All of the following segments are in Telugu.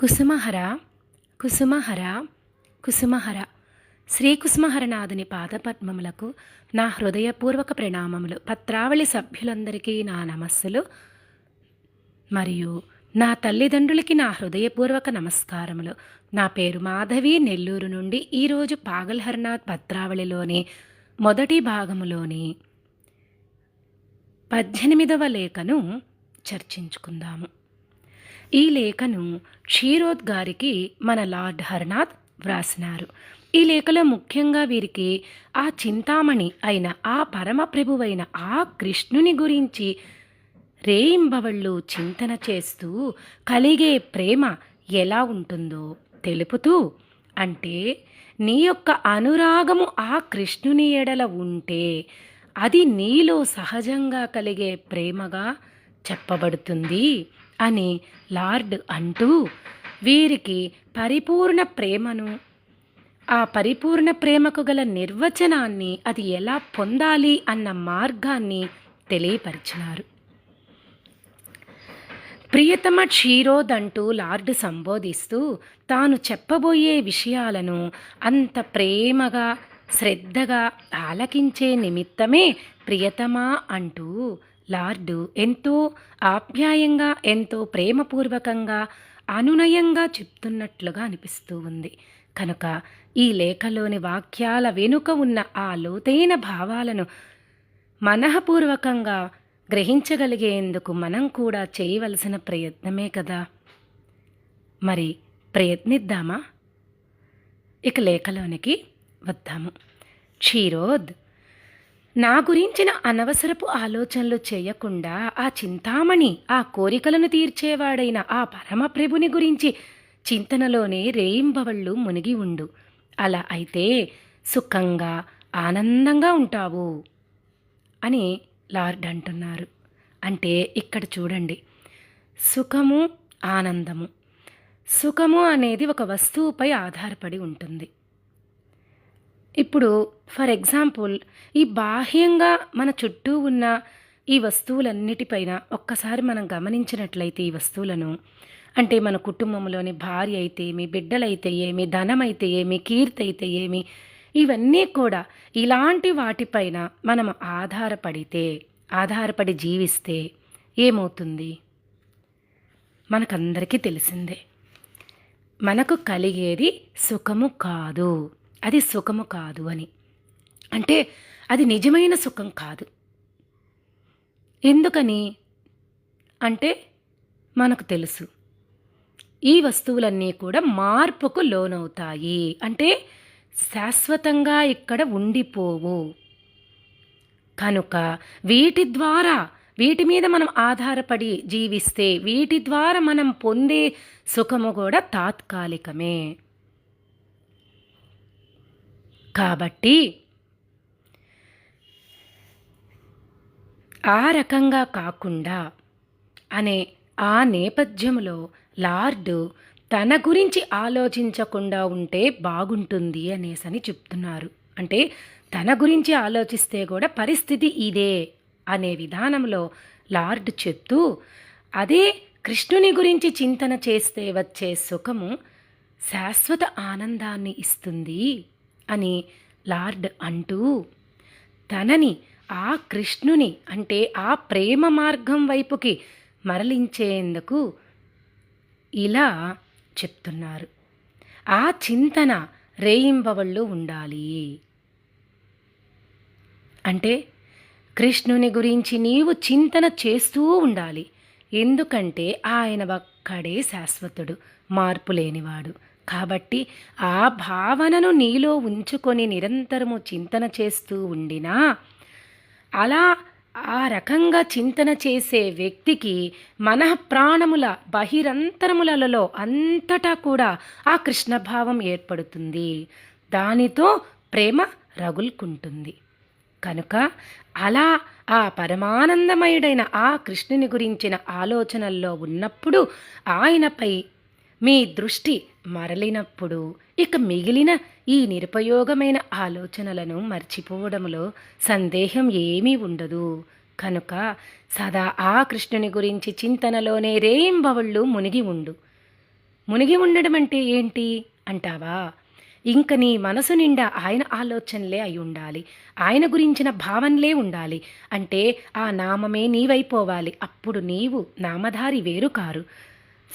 కుసుమహర కుసుమహర కుసుమహర. శ్రీ కుసుమహరనాథుని పాదపద్మములకు నా హృదయపూర్వక ప్రణామములు. పత్రావళి సభ్యులందరికీ నా నమస్సులు. మరియు నా తల్లిదండ్రులకి నా హృదయపూర్వక నమస్కారములు. నా పేరు మాధవి. నెల్లూరు నుండి ఈరోజు పాగల్హరనాథ్ పత్రావళిలోని మొదటి భాగములోని పద్దెనిమిదవ లేఖను చర్చించుకుందాము. ఈ లేఖను క్షీరోద్ గారికి మన లార్డ్ హర్నాథ్ వ్రాసినారు. ఈ లేఖలో ముఖ్యంగా వీరికి ఆ చింతామణి అయిన ఆ పరమప్రభువైన ఆ కృష్ణుని గురించి రేయింబవళ్ళు చింతన చేస్తూ కలిగే ప్రేమ ఎలా ఉంటుందో తెలుపుతూ అంటే నీ యొక్క అనురాగము ఆ కృష్ణుని ఎడల ఉంటే అది నీలో సహజంగా కలిగే ప్రేమగా చెప్పబడుతుంది అని లార్డ్ అంటూ వీరికి పరిపూర్ణ ప్రేమను ఆ పరిపూర్ణ ప్రేమకు గల నిర్వచనాన్ని అది ఎలా పొందాలి అన్న మార్గాన్ని తెలియపరిచినారు. ప్రియతమ క్షీరోదంటూ లార్డ్ సంబోధిస్తూ తాను చెప్పబోయే విషయాలను అంత ప్రేమగా శ్రద్ధగా ఆలకించే నిమిత్తమే ప్రియతమా అంటూ లార్డు ఎంతో ఆప్యాయంగా ఎంతో ప్రేమపూర్వకంగా అనునయంగా చెప్తున్నట్లుగా అనిపిస్తూ ఉంది. కనుక ఈ లేఖలోని వాక్యాల వెనుక ఉన్న ఆ లోతైన భావాలను మనఃపూర్వకంగా గ్రహించగలిగేందుకు మనం కూడా చేయవలసిన ప్రయత్నమే కదా? మరి ప్రయత్నిద్దామా? ఇక లేఖలోనికి వద్దాము. క్షీరోద్ నా గురించిన అనవసరపు ఆలోచనలు చేయకుండా ఆ చింతామణి ఆ కోరికలను తీర్చేవాడైన ఆ పరమప్రభుని గురించి చింతనలోనే రేయింబవళ్ళు మునిగి ఉండు. అలా అయితే సుఖంగా ఆనందంగా ఉంటావు అని లార్డ్ అంటున్నారు. అంటే ఇక్కడ చూడండి. సుఖము ఆనందము. సుఖము అనేది ఒక వస్తువుపై ఆధారపడి ఉంటుంది. ఇప్పుడు ఫర్ ఎగ్జాంపుల్ ఈ బాహ్యంగా మన చుట్టూ ఉన్న ఈ వస్తువులన్నిటిపైన ఒక్కసారి మనం గమనించినట్లయితే ఈ వస్తువులను అంటే మన కుటుంబంలోని భార్య అయితే ఏమి బిడ్డలైతే ఏమి ధనం అయితే ఏమి కీర్తి అయితే ఏమి ఇవన్నీ కూడా ఇలాంటి వాటిపైన మనం ఆధారపడితే ఆధారపడి జీవిస్తే ఏమవుతుంది? మనకందరికీ తెలిసిందే. మనకు కలిగేది సుఖము కాదు. అది సుఖము కాదు అని. అంటే అది నిజమైన సుఖం కాదు. ఎందుకని? అంటే మనకు తెలుసు. ఈ వస్తువులన్నీ కూడా మార్పుకు లోనవుతాయి. అంటే శాశ్వతంగా ఇక్కడ ఉండిపోవు. కనుక వీటి ద్వారా వీటి మీద మనం ఆధారపడి జీవిస్తే వీటి ద్వారా మనం పొందే సుఖము కూడా తాత్కాలికమే. కాబట్టి ఆ రకంగా కాకుండా అనే ఆ నేపథ్యంలో లార్డు తన గురించి ఆలోచించకుండా ఉంటే బాగుంటుంది అనేసని చెప్తున్నారు. అంటే తన గురించి ఆలోచిస్తే కూడా పరిస్థితి ఇదే అనే విధానంలో లార్డ్ చెప్తూ అదే కృష్ణుని గురించి చింతన చేస్తే వచ్చే సుఖము శాశ్వత ఆనందాన్ని ఇస్తుంది. అని లార్డ్ అంటూ తనని ఆ కృష్ణుని అంటే ఆ ప్రేమ మార్గం వైపుకి మరలించేందుకు ఇలా చెప్తున్నారు. ఆ చింతన రేయింబవళ్ళు ఉండాలి. అంటే కృష్ణుని గురించి నీవు చింతన చేస్తూ ఉండాలి. ఎందుకంటే ఆయన ఒక్కడే శాశ్వతుడు మార్పు లేనివాడు కాబట్టి ఆ భావనను నీలో ఉంచుకొని నిరంతరము చింతన చేస్తూ ఉండినా అలా ఆ రకంగా చింతన చేసే వ్యక్తికి మనఃప్రాణముల బహిరంతరములలో అంతటా కూడా ఆ కృష్ణభావం ఏర్పడుతుంది. దానితో ప్రేమ రగులుకుంటుంది. కనుక అలా ఆ పరమానందమయుడైన ఆ కృష్ణుని గురించిన ఆలోచనల్లో ఉన్నప్పుడు ఆయనపై మీ దృష్టి మరలినప్పుడు ఇక మిగిలిన ఈ నిరుపయోగమైన ఆలోచనలను మర్చిపోవడంలో సందేహం ఏమీ ఉండదు. కనుక సదా ఆ కృష్ణుని గురించి చింతనలోనే రేయింబవళ్ళు మునిగి ఉండు. మునిగి ఉండడం అంటే ఏంటి? అంటావా? ఇంక నీ మనసు నిండా ఆయన ఆలోచనలే అయి ఉండాలి. ఆయన గురించిన భావనలే ఉండాలి. అంటే ఆ నామమే నీవైపోవాలి. అప్పుడు నీవు నామధారి వేరు కారు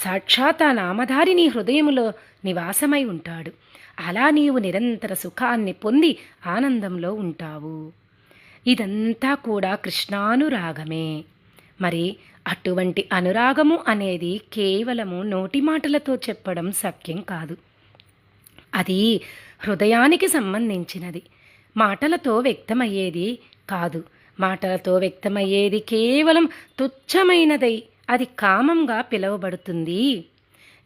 సాక్షాత్ ఆ నామధారి నీ హృదయములో నివాసమై ఉంటాడు. అలా నీవు నిరంతర సుఖాన్ని పొంది ఆనందంలో ఉంటావు. ఇదంతా కూడా కృష్ణానురాగమే. మరి అటువంటి అనురాగము అనేది కేవలము నోటి మాటలతో చెప్పడం సత్యం కాదు. అది హృదయానికి సంబంధించినది. మాటలతో వ్యక్తమయ్యేది కాదు. మాటలతో వ్యక్తమయ్యేది కేవలం తుచ్చమైనదై అది కామంగా పిలువబడుతుంది.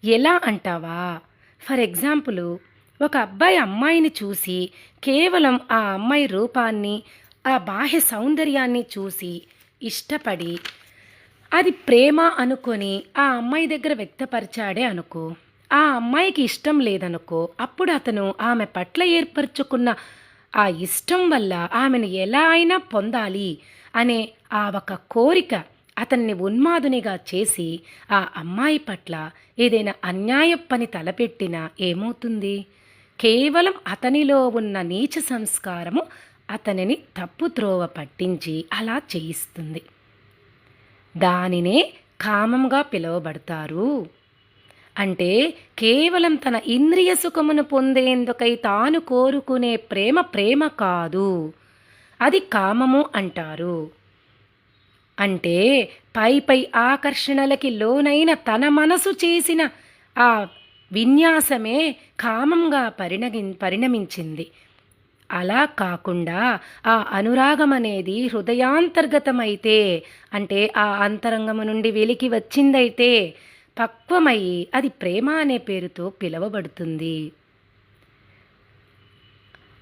ఎలా అంటావా? ఫర్ ఎగ్జాంపుల్ ఒక అబ్బాయి అమ్మాయిని చూసి కేవలం ఆ అమ్మాయి రూపాన్ని ఆ బాహ్య సౌందర్యాన్ని చూసి ఇష్టపడి అది ప్రేమ అనుకొని ఆ అమ్మాయి దగ్గర వ్యక్తపరిచాడే అనుకో. ఆ అమ్మాయికి ఇష్టం లేదనుకో అప్పుడు అతను ఆమె పట్ల ఏర్పరచుకున్న ఆ ఇష్టం వల్ల ఆమెను ఎలా అయినా పొందాలి అనే ఆ ఒక కోరిక అతన్ని ఉన్మాదునిగా చేసి ఆ అమ్మాయి పట్ల ఏదైనా అన్యాయ పని తలపెట్టినా ఏమవుతుంది? కేవలం అతనిలో ఉన్న నీచ సంస్కారము అతనిని తప్పు త్రోవ పట్టించి అలా చేయిస్తుంది. దానినే కామంగా పిలువబడతారు. అంటే కేవలం తన ఇంద్రియ సుఖమును పొందేందుకై తాను కోరుకునే ప్రేమ ప్రేమ కాదు. అది కామము అంటారు. అంటే పై పై ఆకర్షణలకి లోనైన తన మనసు చేసిన ఆ విన్యాసమే కామంగా పరిణగి పరిణమించింది. అలా కాకుండా ఆ అనురాగం అనేది హృదయాంతర్గతమైతే అంటే ఆ అంతరంగము నుండి వెలికి వచ్చిందైతే పక్వమై అది ప్రేమ అనే పేరుతో పిలువబడుతుంది.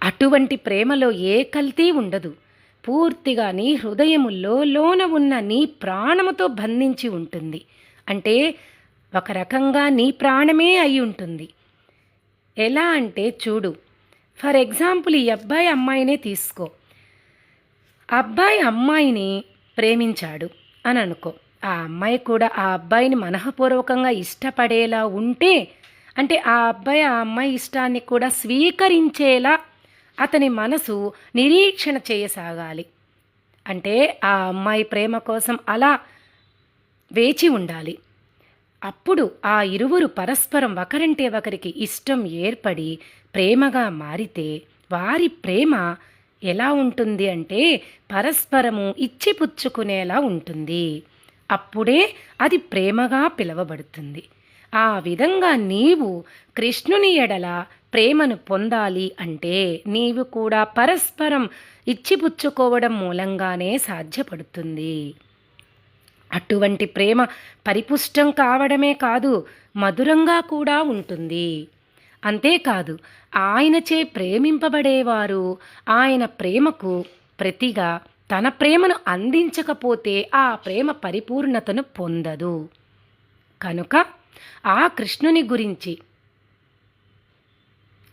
అటువంటి ప్రేమలో ఏ కల్తీ ఉండదు. పూర్తిగా నీ హృదయముల్లో లోన ఉన్న నీ ప్రాణముతో బంధించి ఉంటుంది. అంటే ఒక రకంగా నీ ప్రాణమే అయి ఉంటుంది. ఎలా అంటే చూడు ఫర్ ఎగ్జాంపుల్ ఈ అబ్బాయి అమ్మాయినే తీసుకో. అబ్బాయి అమ్మాయిని ప్రేమించాడు అని అనుకో. ఆ అమ్మాయి కూడా ఆ అబ్బాయిని మనఃపూర్వకంగా ఇష్టపడేలా ఉంటే అంటే ఆ అబ్బాయి ఆ అమ్మాయి ఇష్టాన్ని కూడా స్వీకరించేలా అతని మనసు నిరీక్షణ చేయసాగాలి. అంటే ఆ అమ్మాయి ప్రేమ కోసం అలా వేచి ఉండాలి. అప్పుడు ఆ ఇరువురు పరస్పరం ఒకరంటే ఒకరికి ఇష్టం ఏర్పడి ప్రేమగా మారితే వారి ప్రేమ ఎలా ఉంటుంది అంటే పరస్పరము ఇచ్చిపుచ్చుకునేలా ఉంటుంది. అప్పుడే అది ప్రేమగా పిలవబడుతుంది. ఆ విధంగా నీవు కృష్ణుని ఎడల ప్రేమను పొందాలి అంటే నీవు కూడా పరస్పరం ఇచ్చిపుచ్చుకోవడం మూలంగానే సాధ్యపడుతుంది. అటువంటి ప్రేమ పరిపుష్టం కావడమే కాదు మధురంగా కూడా ఉంటుంది. అంతేకాదు ఆయనచే ప్రేమింపబడేవారు ఆయన ప్రేమకు ప్రతిగా తన ప్రేమను అందించకపోతే ఆ ప్రేమ పరిపూర్ణతను పొందదు. కనుక ఆ కృష్ణుని గురించి.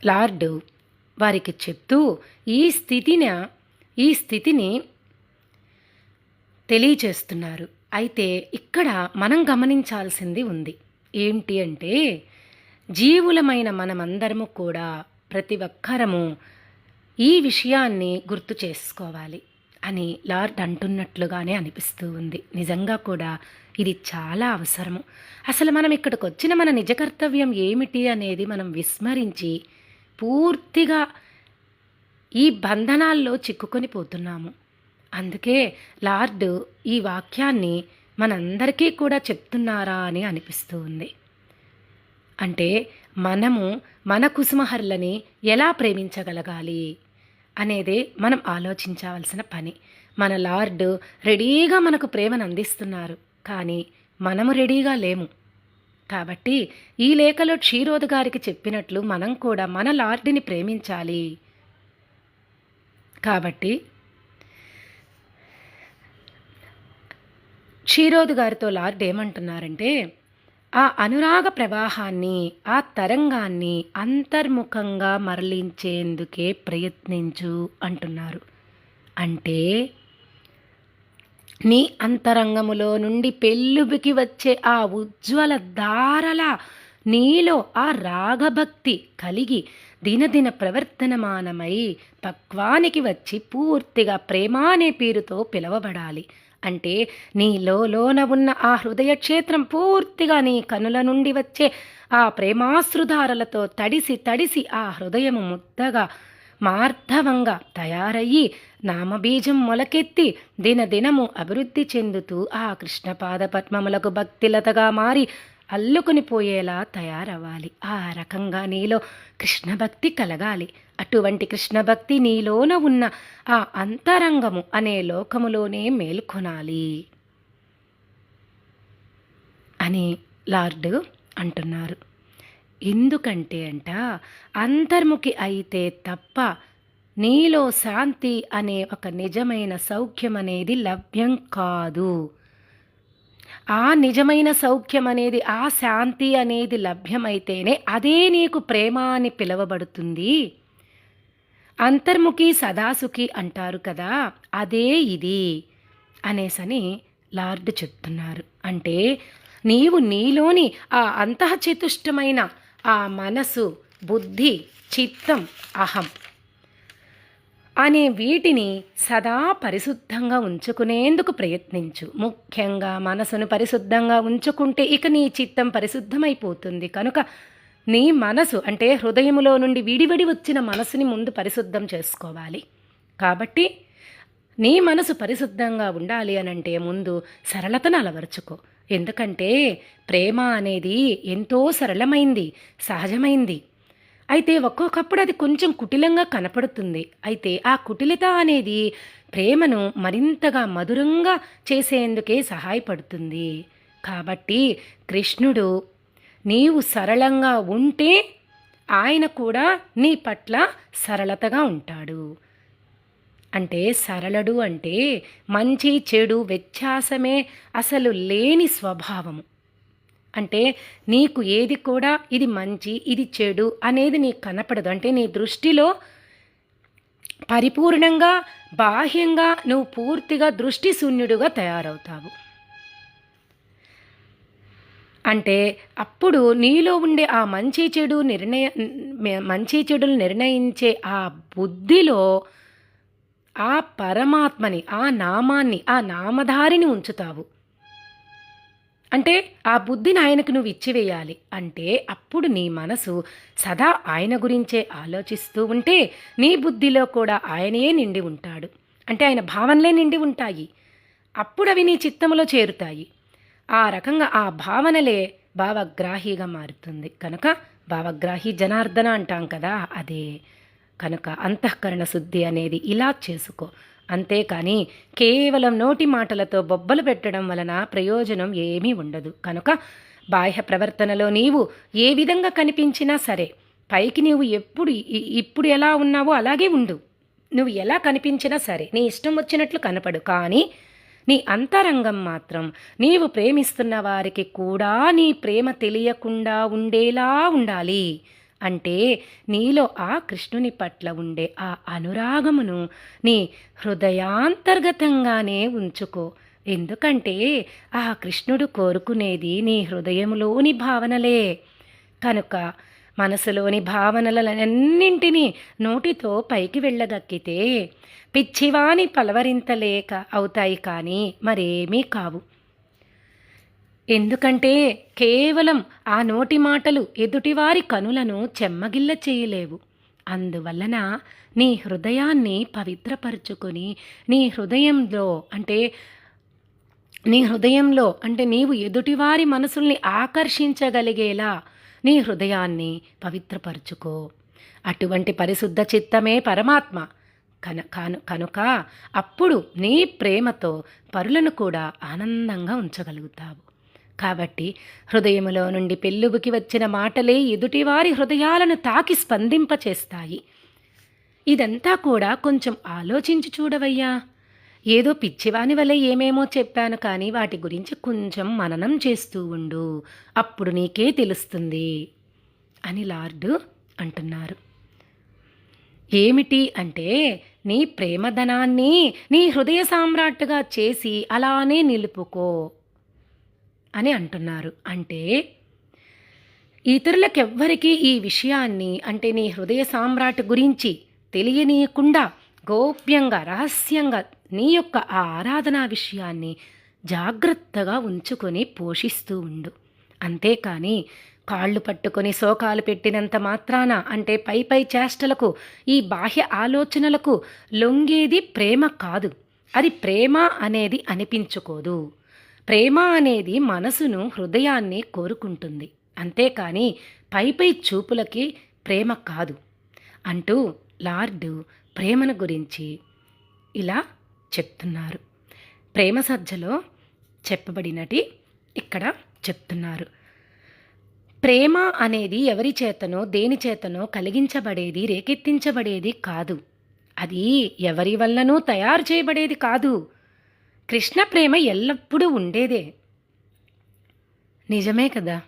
లార్డు వారికి చెప్తూ ఈ స్థితిని ఈ స్థితిని తెలియచేస్తున్నారు. అయితే ఇక్కడ మనం గమనించాల్సింది ఉంది. ఏంటి అంటే జీవులమైన మనమందరము కూడా ప్రతి ఒక్కరము ఈ విషయాన్ని గుర్తు చేసుకోవాలి అని లార్డ్ అంటున్నట్లుగానే అనిపిస్తూ ఉంది. నిజంగా కూడా ఇది చాలా అవసరము. అసలు మనం ఇక్కడికి వచ్చిన మన నిజ కర్తవ్యం ఏమిటి అనేది మనం విస్మరించి పూర్తిగా ఈ బంధనాల్లో చిక్కుకొని పోతున్నాము. అందుకే లార్డ్ ఈ వాక్యాన్ని మనందరికీ కూడా చెప్తున్నారా అని అనిపిస్తూ ఉంది. అంటే మనము మన కుసుమహర్లని ఎలా ప్రేమించగలగాలి అనేదే మనం ఆలోచించవలసిన పని. మన లార్డ్ రెడీగా మనకు ప్రేమను అందిస్తున్నారు. కానీ మనము రెడీగా లేము. కాబట్టి ఈ లేఖలో క్షీరోదు గారికి చెప్పినట్లు మనం కూడా మన లార్డ్ని ప్రేమించాలి. కాబట్టి క్షీరోద్ గారితో లార్డ్ ఏమంటున్నారంటే ఆ అనురాగ ప్రవాహాన్ని ఆ తరంగాన్ని అంతర్ముఖంగా మరలించేందుకే ప్రయత్నించు అంటున్నారు. అంటే నీ అంతరంగములో నుండి పెళ్ళుబికి వచ్చే ఆ ఉజ్వల ధారల నీలో ఆ రాగభక్తి కలిగి దినదిన ప్రవర్తనమానమై పక్వానికి వచ్చి పూర్తిగా ప్రేమ అనే పేరుతో పిలవబడాలి. అంటే నీలో లోన ఉన్న ఆ హృదయ క్షేత్రం పూర్తిగా నీ కనుల నుండి వచ్చే ఆ ప్రేమాశ్రుధారలతో తడిసి తడిసి ఆ హృదయము ముద్దగా మార్ధవంగా తయారయ్యి నామబీజం మొలకెత్తి దినదినము అభివృద్ధి చెందుతూ ఆ కృష్ణపాద పద్మములకు భక్తిలతగా మారి అల్లుకుని పోయేలా తయారవ్వాలి. ఆ రకంగా నీలో కృష్ణభక్తి కలగాలి. అటువంటి కృష్ణభక్తి నీలోన ఉన్న ఆ అంతరంగము అనే లోకములోనే మేల్కొనాలి అని లార్డు అంటున్నారు. ఎందుకంటే అంట అంతర్ముఖి అయితే తప్ప నీలో శాంతి అనే ఒక నిజమైన సౌఖ్యం అనేది లభ్యం కాదు. ఆ నిజమైన సౌఖ్యం అనేది ఆ శాంతి అనేది లభ్యమైతేనే అదే నీకు ప్రేమ అని పిలువబడుతుంది. అంతర్ముఖి సదాసుఖి అంటారు కదా అదే ఇది అనేసని లార్డ్ చెప్తున్నారు. అంటే నీవు నీలోని ఆ అంతఃచతుష్టమైన ఆ మనసు బుద్ధి చిత్తం అహం అనే వీటిని సదా పరిశుద్ధంగా ఉంచుకునేందుకు ప్రయత్నించు. ముఖ్యంగా మనసును పరిశుద్ధంగా ఉంచుకుంటే ఇక నీ చిత్తం పరిశుద్ధమైపోతుంది. కనుక నీ మనసు అంటే హృదయములో నుండి విడివిడి వచ్చిన మనసుని ముందు పరిశుద్ధం చేసుకోవాలి. కాబట్టి నీ మనసు పరిశుద్ధంగా ఉండాలి అనంటే ముందు సరళతను అలవరుచుకో. ఎందుకంటే ప్రేమ అనేది ఎంతో సరళమైంది సహజమైంది. అయితే ఒక్కొక్కప్పుడు అది కొంచెం కుటిలంగా కనపడుతుంది. అయితే ఆ కుటిలత అనేది ప్రేమను మరింతగా మధురంగా చేసేందుకే సహాయపడుతుంది. కాబట్టి కృష్ణుడు నీవు సరళంగా ఉంటే ఆయన కూడా నీ పట్ల సరళతగా ఉంటాడు. అంటే సరళడు అంటే మంచి చెడు వ్యత్యాసమే అసలు లేని స్వభావము. అంటే నీకు ఏది కూడా ఇది మంచి ఇది చెడు అనేది నీకు కనపడదు. అంటే నీ దృష్టిలో పరిపూర్ణంగా బాహ్యంగా నువ్వు పూర్తిగా దృష్టి శూన్యుడుగా తయారవుతావు. అంటే అప్పుడు నీలో ఉండే ఆ మంచి చెడు నిర్ణయ మంచి చెడులు నిర్ణయించే ఆ బుద్ధిలో ఆ పరమాత్మని ఆ నామాన్ని ఆ నామధారిని ఉంచుతావు. అంటే ఆ బుద్ధిని ఆయనకు నువ్వు ఇచ్చివేయాలి. అంటే అప్పుడు నీ మనసు సదా ఆయన గురించే ఆలోచిస్తూ ఉంటే నీ బుద్ధిలో కూడా ఆయనయే నిండి ఉంటాడు. అంటే ఆయన భావనలే నిండి ఉంటాయి. అప్పుడు అవి నీ చిత్తములో చేరుతాయి. ఆ రకంగా ఆ భావనలే భావగ్రాహిగా మారుతుంది. కనుక భావగ్రాహి జనార్దన అంటాం కదా అదే. కనుక అంతఃకరణ శుద్ధి అనేది ఇలా చేసుకో. అంతేకాని కేవలం నోటి మాటలతో బొబ్బలు పెట్టడం వలన ప్రయోజనం ఏమీ ఉండదు. కనుక బాహ్య ప్రవర్తనలో నీవు ఏ విధంగా కనిపించినా సరే పైకి నీవు ఎప్పుడు ఇప్పుడు ఎలా ఉన్నావో అలాగే ఉండు. నువ్వు ఎలా కనిపించినా సరే నీ ఇష్టం వచ్చినట్లు కనపడు. కానీ నీ అంతరంగం మాత్రం నీవు ప్రేమిస్తున్న వారికి కూడా నీ ప్రేమ తెలియకుండా ఉండేలా ఉండాలి. అంటే నీలో ఆ కృష్ణుని పట్ల ఉండే ఆ అనురాగమును నీ హృదయాంతర్గతంగానే ఉంచుకో. ఎందుకంటే ఆ కృష్ణుడు కోరుకునేది నీ హృదయంలోని భావనలే. కనుక మనసులోని భావనలన్నింటినీ నోటితో పైకి వెళ్ళగక్కితే పిచ్చివాని పలవరింతలేక అవుతాయి కానీ మరేమీ కావు. ఎందుకంటే కేవలం ఆ నోటి మాటలు ఎదుటివారి కనులను చెమ్మగిల్ల చేయలేవు. అందువలన నీ హృదయాన్ని పవిత్రపరుచుకొని నీ హృదయంలో అంటే నీ హృదయంలో అంటే నీవు ఎదుటివారి మనసుల్ని ఆకర్షించగలిగేలా నీ హృదయాన్ని పవిత్రపరుచుకో. అటువంటి పరిశుద్ధ చిత్తమే పరమాత్మ. కన కాను కనుక అప్పుడు నీ ప్రేమతో పరులను కూడా ఆనందంగా ఉంచగలుగుతావు. కాబట్టి హృదయములో నుండి పెళ్ళుబుకి వచ్చిన మాటలే ఎదుటివారి హృదయాలను తాకి స్పందింపచేస్తాయి. ఇదంతా కూడా కొంచెం ఆలోచించి చూడవయ్యా. ఏదో పిచ్చివాని వల్ల ఏమేమో చెప్పాను కానీ వాటి గురించి కొంచెం మననం చేస్తూ ఉండు. అప్పుడు నీకే తెలుస్తుంది అని లార్డు అంటున్నారు. ఏమిటి అంటే నీ ప్రేమధనాన్ని నీ హృదయ సామ్రాట్గా చేసి అలానే నిలుపుకో. అని అంటున్నారు. అంటే ఇతరులకెవ్వరికీ ఈ విషయాన్ని అంటే నీ హృదయ సామ్రాట్ గురించి తెలియనీయకుండా గోప్యంగా రహస్యంగా నీ యొక్క ఆ ఆరాధనా విషయాన్ని జాగ్రత్తగా ఉంచుకొని పోషిస్తూ ఉండు. అంతేకాని కాళ్ళు పట్టుకొని శోకాలు పెట్టినంత మాత్రాన అంటే పై పై చేష్టలకు ఈ బాహ్య ఆలోచనలకు లొంగేది ప్రేమ కాదు. అది ప్రేమ అనేది అనిపించుకోదు. ప్రేమ అనేది మనసును హృదయాన్ని కోరుకుంటుంది. అంతేకాని పైపై చూపులకి ప్రేమ కాదు. అంటూ లార్డు ప్రేమను గురించి ఇలా చెప్తున్నారు. ప్రేమ సజ్జలో చెప్పబడినటి ఇక్కడ చెప్తున్నారు. ప్రేమ అనేది ఎవరి చేతనో దేని చేతనో కలిగించబడేది రేకెత్తించబడేది కాదు. అది ఎవరి వల్లనూ తయారు చేయబడేది కాదు. కృష్ణ ప్రేమ ఎల్లప్పుడూ ఉండేదే. నిజమే కదా?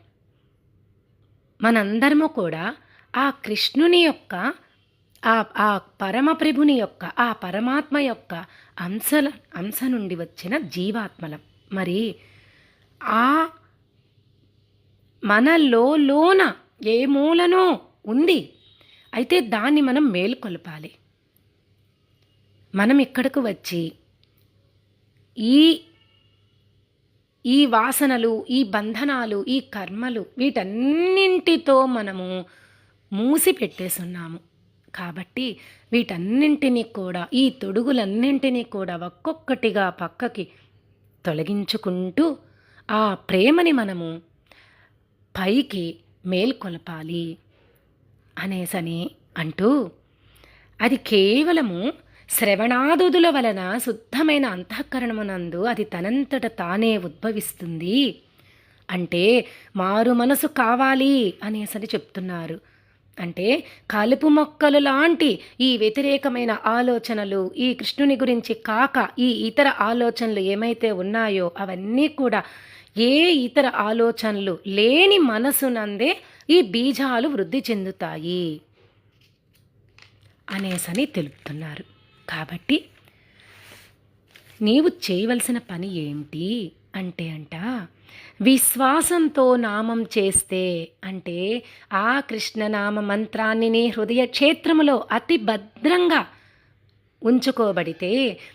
మనందరము కూడా ఆ కృష్ణుని యొక్క ఆ ఆ పరమప్రభుని యొక్క ఆ పరమాత్మ యొక్క అంశల అంశ నుండి వచ్చిన జీవాత్మలం. మరి ఆ మనలో లోన ఏ మూలనో ఉంది. అయితే దాన్ని మనం మేలుకొలపాలి. మనం ఇక్కడకు వచ్చి ఈ ఈ వాసనలు ఈ బంధనాలు ఈ కర్మలు వీటన్నింటితో మనము మూసి పెట్టేసున్నాము కాబట్టి వీటన్నింటినీ కూడా ఈ తొడుగులన్నింటినీ కూడా ఒక్కొక్కటిగా పక్కకి తొలగించుకుంటూ ఆ ప్రేమని మనము పైకి మేల్కొలపాలి అనేసని అంటూ అది కేవలము శ్రవణాదుదుల వలన శుద్ధమైన అంతఃకరణమునందు అది తనంతట తానే ఉద్భవిస్తుంది. అంటే మారు మనసు కావాలి అనేసని చెప్తున్నారు. అంటే కలుపు మొక్కలు లాంటి ఈ వ్యతిరేకమైన ఆలోచనలు ఈ కృష్ణుని గురించి కాక ఈ ఇతర ఆలోచనలు ఏమైతే ఉన్నాయో అవన్నీ కూడా ఏ ఇతర ఆలోచనలు లేని మనసునందే ఈ బీజాలు వృద్ధి చెందుతాయి అనేసని తెలుపుతున్నారు. కాబట్టి నీవు చేయవలసిన పని ఏంటి? అంటే అంట విశ్వాసంతో నామం చేస్తే అంటే ఆ కృష్ణనామ మంత్రాన్ని నీ హృదయ క్షేత్రములో అతి భద్రంగా ఉంచుకోబడితే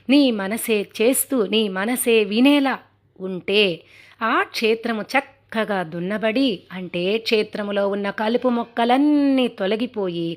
నీ మనసే చేస్తూ నీ మనసే వినేలా ఉంటే ఆ క్షేత్రము చక్కగా దున్నబడి అంటే క్షేత్రములో ఉన్న కలుపు మొక్కలన్నీ తొలగిపోయి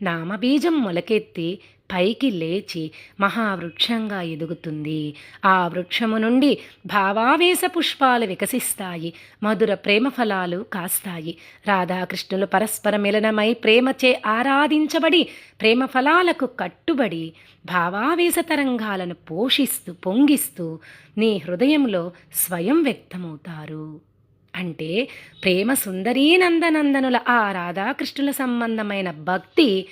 నామబీజం మొలకెత్తి పైకి లేచి మహావృక్షంగా ఎదుగుతుంది. ఆ వృక్షము నుండి భావావేశ పుష్పాలు వికసిస్తాయి. మధుర ప్రేమ ఫలాలు కాస్తాయి. రాధాకృష్ణులు పరస్పర మిలనమై ప్రేమచే ఆరాధించబడి ప్రేమ ఫలాలకు కట్టుబడి భావావేశ తరంగాలను పోషిస్తూ పొంగిస్తూ నీ హృదయంలో స్వయం వ్యక్తమవుతారు. అంటే ప్రేమ సుందరీ నందనందనుల ఆ రాధాకృష్ణుల సంబంధమైన భక్తి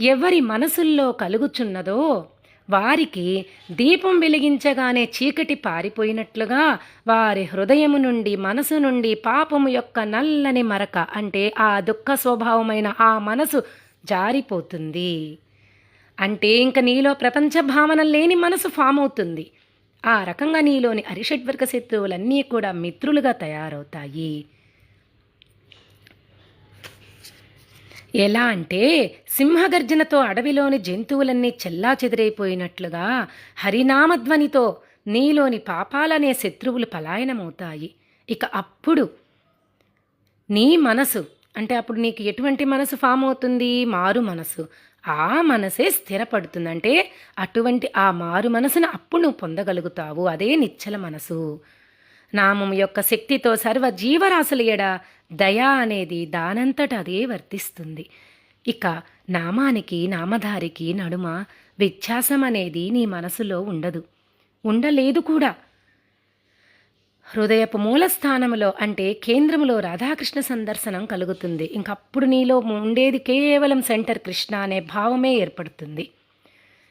ఎవరి మనసుల్లో కలుగుచున్నదో వారికి దీపం వెలిగించగానే చీకటి పారిపోయినట్లుగా వారి హృదయము నుండి మనసు నుండి పాపము యొక్క నల్లని మరక అంటే ఆ దుఃఖ స్వభావమైన ఆ మనసు జారిపోతుంది. అంటే ఇంక నీలో ప్రపంచ భావన లేని మనసు ఫామ్ అవుతుంది. ఆ రకంగా నీలోని అరిషడ్వర్గ శత్రువులన్నీ కూడా మిత్రులుగా తయారవుతాయి. ఎలా అంటే సింహగర్జనతో అడవిలోని జంతువులన్నీ చెల్లా చెదిరైపోయినట్లుగా హరినామధ్వనితో నీలోని పాపాలనే శత్రువులు పలాయనమవుతాయి. ఇక అప్పుడు నీ మనసు అంటే అప్పుడు నీకు ఎటువంటి మనసు ఫామ్ అవుతుంది? మారు మనసు. ఆ మనసే స్థిరపడుతుంది అంటే అటువంటి ఆ మారు మనసును అప్పుడు నువ్వు పొందగలుగుతావు. అదే నిచ్చల మనసు. నామం యొక్క శక్తితో సర్వ జీవరాశుల ఎడ దయ అనేది దానంతట అదే వర్తిస్తుంది. ఇక నామానికి నామధారికి నడుమ వ్యత్యాసం అనేది నీ మనసులో ఉండదు. ఉండలేదు కూడా. హృదయపు మూలస్థానములో అంటే కేంద్రములో రాధాకృష్ణ సందర్శనం కలుగుతుంది. ఇంకప్పుడు నీలో ఉండేది కేవలం సెంటర్ కృష్ణ అనే భావమే ఏర్పడుతుంది.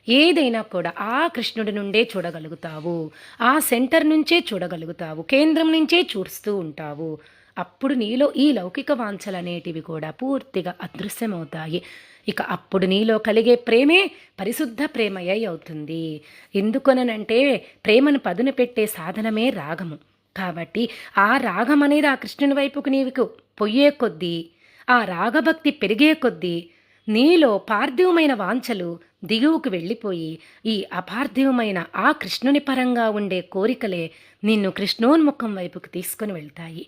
ఏదైనా కూడా ఆ కృష్ణుడి నుండే చూడగలుగుతావు. ఆ సెంటర్ నుంచే చూడగలుగుతావు. కేంద్రం నుంచే చూస్తూ ఉంటావు. అప్పుడు నీలో ఈ లౌకిక వాంఛలు అనేటివి కూడా పూర్తిగా అదృశ్యమవుతాయి. ఇక అప్పుడు నీలో కలిగే ప్రేమే పరిశుద్ధ ప్రేమయ్య అవుతుంది. ఎందుకొననంటే ప్రేమను పదును పెట్టే సాధనమే రాగము. కాబట్టి ఆ రాగం అనేది ఆ కృష్ణుని వైపుకు నీకు పొయ్యే కొద్దీ ఆ రాగభక్తి పెరిగే కొద్దీ నీలో పార్థివమైన వాంఛలు దిగువకు వెళ్ళిపోయి ఈ అపార్థివమైన ఆ కృష్ణుని పరంగా ఉండే కోరికలే నిన్ను కృష్ణోన్ముఖం వైపుకు తీసుకుని వెళ్తాయి.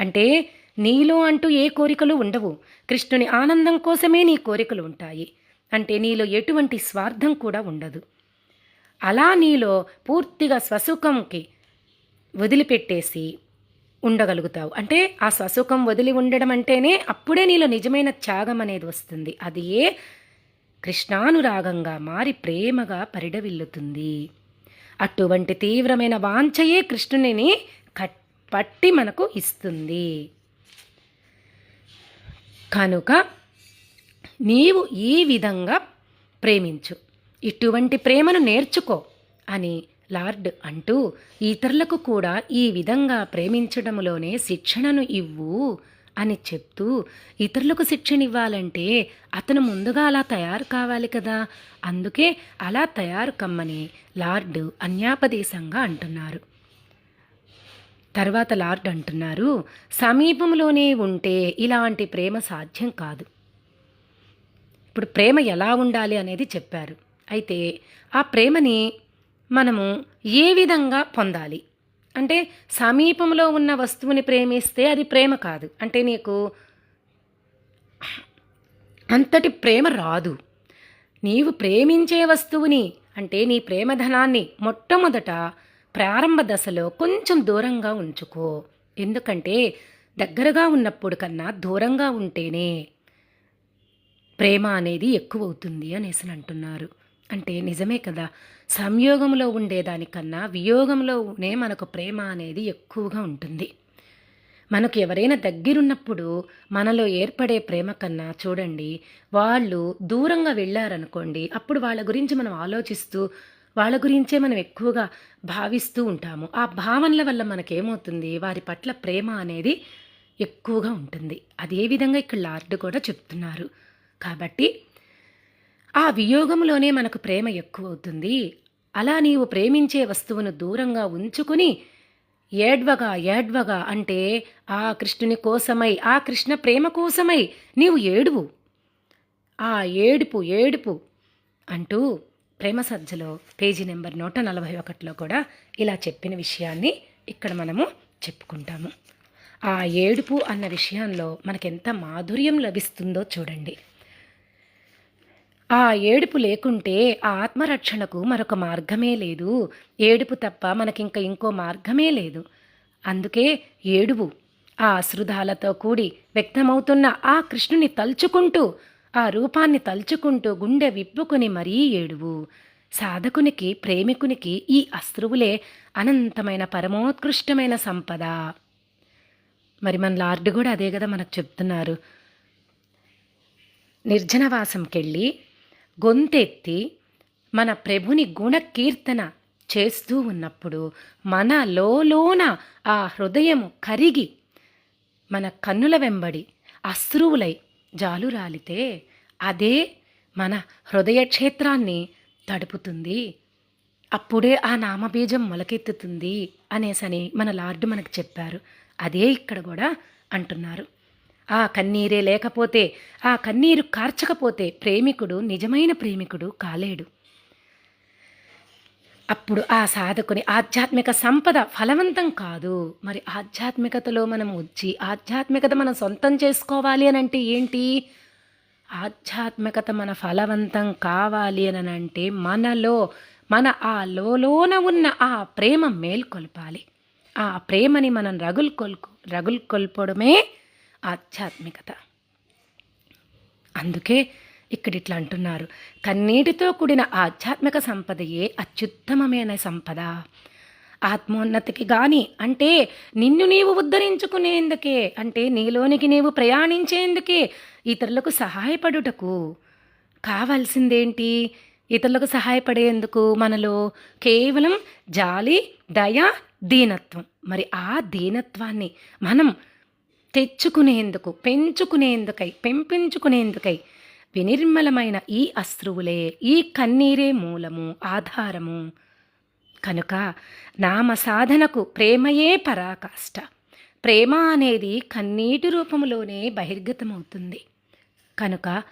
అంటే నీలో అంటూ ఏ కోరికలు ఉండవు. కృష్ణుని ఆనందం కోసమే నీ కోరికలు ఉంటాయి. అంటే నీలో ఎటువంటి స్వార్థం కూడా ఉండదు. అలా నీలో పూర్తిగా స్వసుఖంకి వదిలిపెట్టేసి ఉండగలుగుతావు. అంటే ఆ స్వసుఖం వదిలి ఉండడం అంటేనే అప్పుడే నీలో నిజమైన త్యాగం అనేది వస్తుంది. అది ఏ కృష్ణానురాగంగా మారి ప్రేమగా పరిడవిల్లుతుంది. అటువంటి తీవ్రమైన వాంఛయే కృష్ణునిని కట్ పట్టి మనకు ఇస్తుంది. కనుక నీవు ఈ విధంగా ప్రేమించు. ఇటువంటి ప్రేమను నేర్చుకో అని లార్డ్ అంటూ ఇతరులకు కూడా ఈ విధంగా ప్రేమించడంలోనే శిక్షణను ఇవ్వు. అని చెప్తూ ఇతరులకు శిక్షణ ఇవ్వాలంటే అతను ముందుగా అలా తయారు కావాలి కదా. అందుకే అలా తయారు కమ్మని లార్డు అన్యాపదేశంగా అంటున్నారు. తర్వాత లార్డ్ అంటున్నారు సమీపంలోనే ఉంటే ఇలాంటి ప్రేమ సాధ్యం కాదు. ఇప్పుడు ప్రేమ ఎలా ఉండాలి అనేది చెప్పారు. అయితే ఆ ప్రేమని మనము ఏ విధంగా పొందాలి? అంటే సమీపంలో ఉన్న వస్తువుని ప్రేమిస్తే అది ప్రేమ కాదు. అంటే నీకు అంతటి ప్రేమ రాదు. నీవు ప్రేమించే వస్తువుని అంటే నీ ప్రేమధనాన్ని మొట్టమొదట ప్రారంభ దశలో కొంచెం దూరంగా ఉంచుకో. ఎందుకంటే దగ్గరగా ఉన్నప్పుడు కన్నా దూరంగా ఉంటేనే ప్రేమ అనేది ఎక్కువ అవుతుంది అనేసి అంటున్నారు. అంటే నిజమే కదా సంయోగంలో ఉండేదానికన్నా వియోగంలోనే మనకు ప్రేమ అనేది ఎక్కువగా ఉంటుంది. మనకు ఎవరైనా దగ్గరున్నప్పుడు మనలో ఏర్పడే ప్రేమ కన్నా చూడండి వాళ్ళు దూరంగా వెళ్ళారనుకోండి అప్పుడు వాళ్ళ గురించి మనం ఆలోచిస్తూ వాళ్ళ గురించే మనం ఎక్కువగా భావిస్తూ ఉంటాము. ఆ భావనల వల్ల మనకేమవుతుంది? వారి పట్ల ప్రేమ అనేది ఎక్కువగా ఉంటుంది. అదే విధంగా ఇక్కడ లార్డ్ కూడా చెప్తున్నారు. కాబట్టి ఆ వియోగంలోనే మనకు ప్రేమ ఎక్కువవుతుంది. అలా నీవు ప్రేమించే వస్తువును దూరంగా ఉంచుకుని ఏడ్వగా ఏడ్వగా అంటే ఆ కృష్ణుని కోసమై ఆ కృష్ణ ప్రేమ కోసమై నీవు ఏడువు. ఆ ఏడుపు ఏడుపు అంటూ ప్రేమ సజ్జలో పేజీ నెంబర్ నూట నలభై ఒకటిలో కూడా ఇలా చెప్పిన విషయాన్ని ఇక్కడ మనము చెప్పుకుంటాము. ఆ ఏడుపు అన్న విషయంలో మనకెంత మాధుర్యం లభిస్తుందో చూడండి. ఆ ఏడుపు లేకుంటే ఆ ఆత్మరక్షణకు మరొక మార్గమే లేదు. ఏడుపు తప్ప మనకింక ఇంకో మార్గమే లేదు. అందుకే ఏడువు ఆ అశ్రుధాలతో కూడి వ్యక్తమవుతున్న ఆ కృష్ణుని తలుచుకుంటూ ఆ రూపాన్ని తలుచుకుంటూ గుండె విప్పుకుని మరీ ఏడువు. సాధకునికి ప్రేమికునికి ఈ అశ్రువులే అనంతమైన పరమోత్కృష్టమైన సంపద. మరి మన లార్డు కూడా అదే కదా మనకు చెప్తున్నారు. నిర్జనవాసంకెళ్ళి గొంతెత్తి మన ప్రభుని గుణకీర్తన చేస్తూ ఉన్నప్పుడు మన లోన ఆ హృదయము కరిగి మన కన్నుల వెంబడి అశ్రువులై జాలురాలితే అదే మన హృదయ క్షేత్రాన్ని తడుపుతుంది. అప్పుడే ఆ నామబీజం మొలకెత్తుతుంది అనేసని మన లార్డు మనకు చెప్పారు. అదే ఇక్కడ కూడా అంటున్నారు. ఆ కన్నీరే లేకపోతే ఆ కన్నీరు కార్చకపోతే ప్రేమికుడు నిజమైన ప్రేమికుడు కాలేడు. అప్పుడు ఆ సాధకుని ఆధ్యాత్మిక సంపద ఫలవంతం కాదు. మరి ఆధ్యాత్మికతలో మనం వచ్చి ఆధ్యాత్మికత మనం సొంతం చేసుకోవాలి అని అంటే ఏంటి? ఆధ్యాత్మికత మన ఫలవంతం కావాలి అని అంటే మనలో మన ఆ లోన ఉన్న ఆ ప్రేమ మేల్కొల్పాలి. ఆ ప్రేమని మనం రగులు కొల్కు రగులు కొల్పడమే ఆధ్యాత్మికత. అందుకే ఇక్కడ ఇట్లా అంటున్నారు కన్నీటితో కూడిన ఆధ్యాత్మిక సంపదయే అత్యుత్తమమైన సంపద? ఆత్మోన్నతికి గాని అంటే నిన్ను నీవు ఉద్ధరించుకునేందుకే అంటే నీలోనికి నీవు ప్రయాణించేందుకే ఇతరులకు సహాయపడుటకు. కావాల్సిందేంటి? ఇతరులకు సహాయపడేందుకు మనలో కేవలం జాలి దయ దీనత్వం. మరి ఆ దీనత్వాన్ని మనం తెచ్చుకునేందుకు పెంచుకునేందుకై పెంపించుకునేందుకై వినిర్మలమైన ఈ అశ్రువులే ఈ కన్నీరే మూలము ఆధారము. కనుక నామ సాధనకు ప్రేమయే పరాకాష్ట. ప్రేమ అనేది కన్నీటి రూపంలోనే బహిర్గతమవుతుంది. కనుక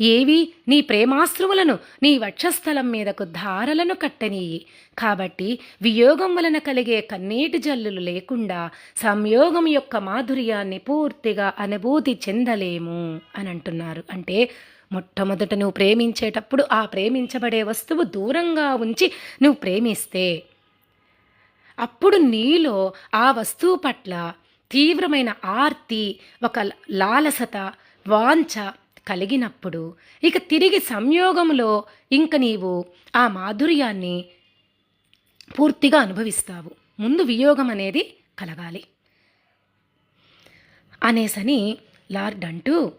ఏవి నీ ప్రేమాశ్రువులను నీ వక్షస్థలం మీదకు ధారలను కట్టనీయి. కాబట్టి వియోగం వలన కలిగే కన్నీటి జల్లులు లేకుండా సంయోగం యొక్క మాధుర్యాన్ని పూర్తిగా అనుభూతి చెందలేము అని అంటున్నారు అంటే మొట్టమొదట నువ్వు ప్రేమించేటప్పుడు ఆ ప్రేమించబడే వస్తువు దూరంగా ఉంచి నువ్వు ప్రేమిస్తే అప్పుడు నీలో ఆ వస్తువు పట్ల తీవ్రమైన ఆర్తి ఒక లాలసత వాంఛ కలిగినప్పుడు ఇక తిరిగి సంయోగంలో ఇంక నీవు ఆ మాధుర్యాన్ని పూర్తిగా అనుభవిస్తావు. ముందు వియోగం అనేది కలగాలి. అనేసని లార్డ్ అంటూ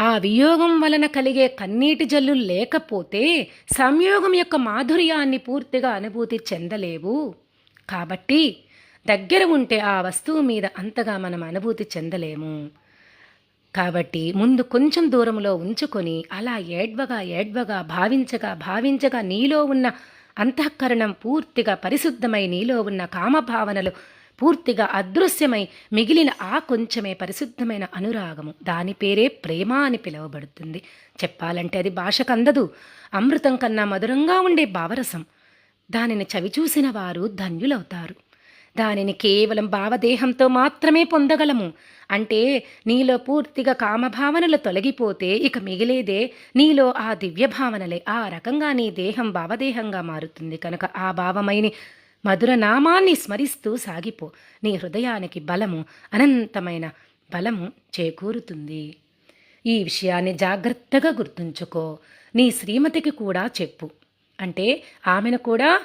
ఆ వియోగం వలన కలిగే కన్నీటి జల్లు లేకపోతే సంయోగం యొక్క మాధుర్యాన్ని పూర్తిగా అనుభూతి చెందలేవు. కాబట్టి దగ్గర ఉంటే ఆ వస్తువు మీద అంతగా మనం అనుభూతి చెందలేము. కాబట్టి ముందు కొంచెం దూరంలో ఉంచుకొని అలా ఏడ్వగా ఏడ్వగా భావించగా భావించగా నీలో ఉన్న అంతఃకరణం పూర్తిగా పరిశుద్ధమై నీలో ఉన్న కామభావనలు పూర్తిగా అదృశ్యమై మిగిలిన ఆ కొంచెమే పరిశుద్ధమైన అనురాగము. దాని పేరే ప్రేమ అని పిలువబడుతుంది. చెప్పాలంటే అది భాషకు అందదు. అమృతం కన్నా మధురంగా ఉండే భావరసం. దానిని చవిచూసిన వారు ధన్యులవుతారు. దానిని కేవలం భావదేహంతో మాత్రమే పొందగలము. అంటే నీలో పూర్తిగా కామభావనలు తొలగిపోతే ఇక మిగిలేదే నీలో ఆ దివ్య భావనలే ఆ రకంగా నీ దేహం భావదేహంగా మారుతుంది కనుక ఆ భావమైని మధుర నామాన్ని స్మరిస్తూ సాగిపో. నీ హృదయానికి బలము అనంతమైన బలము చేకూరుతుంది. ఈ విషయాన్ని జాగ్రత్తగా గుర్తుంచుకో. నీ శ్రీమతికి కూడా చెప్పు. అంటే ఆమెను కూడా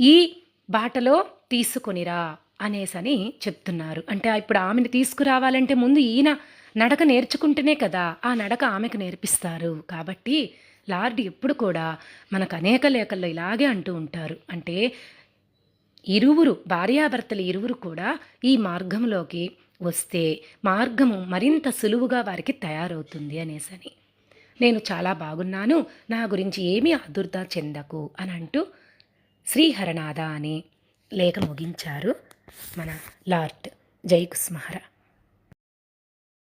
ఈ బాటలో తీసుకొనిరా అనేసని చెప్తున్నారు. అంటే ఇప్పుడు ఆమెను తీసుకురావాలంటే ముందు ఈయన నడక నేర్చుకుంటేనే కదా ఆ నడక ఆమెకు నేర్పిస్తారు. కాబట్టి లార్డ్ ఎప్పుడు కూడా మనకు అనేక లేఖల్లో ఇలాగే అంటూ ఉంటారు. అంటే ఇరువురు భార్యాభర్తలు ఇరువురు కూడా ఈ మార్గంలోకి వస్తే మార్గము మరింత సులువుగా వారికి తయారవుతుంది అనేసని. నేను చాలా బాగున్నాను నా గురించి ఏమీ ఆదుర్దా చెందకు అని అంటూ శ్రీహరనాథ అని లేఖ ముగించారు మన లార్డ్ జయకుస్మహర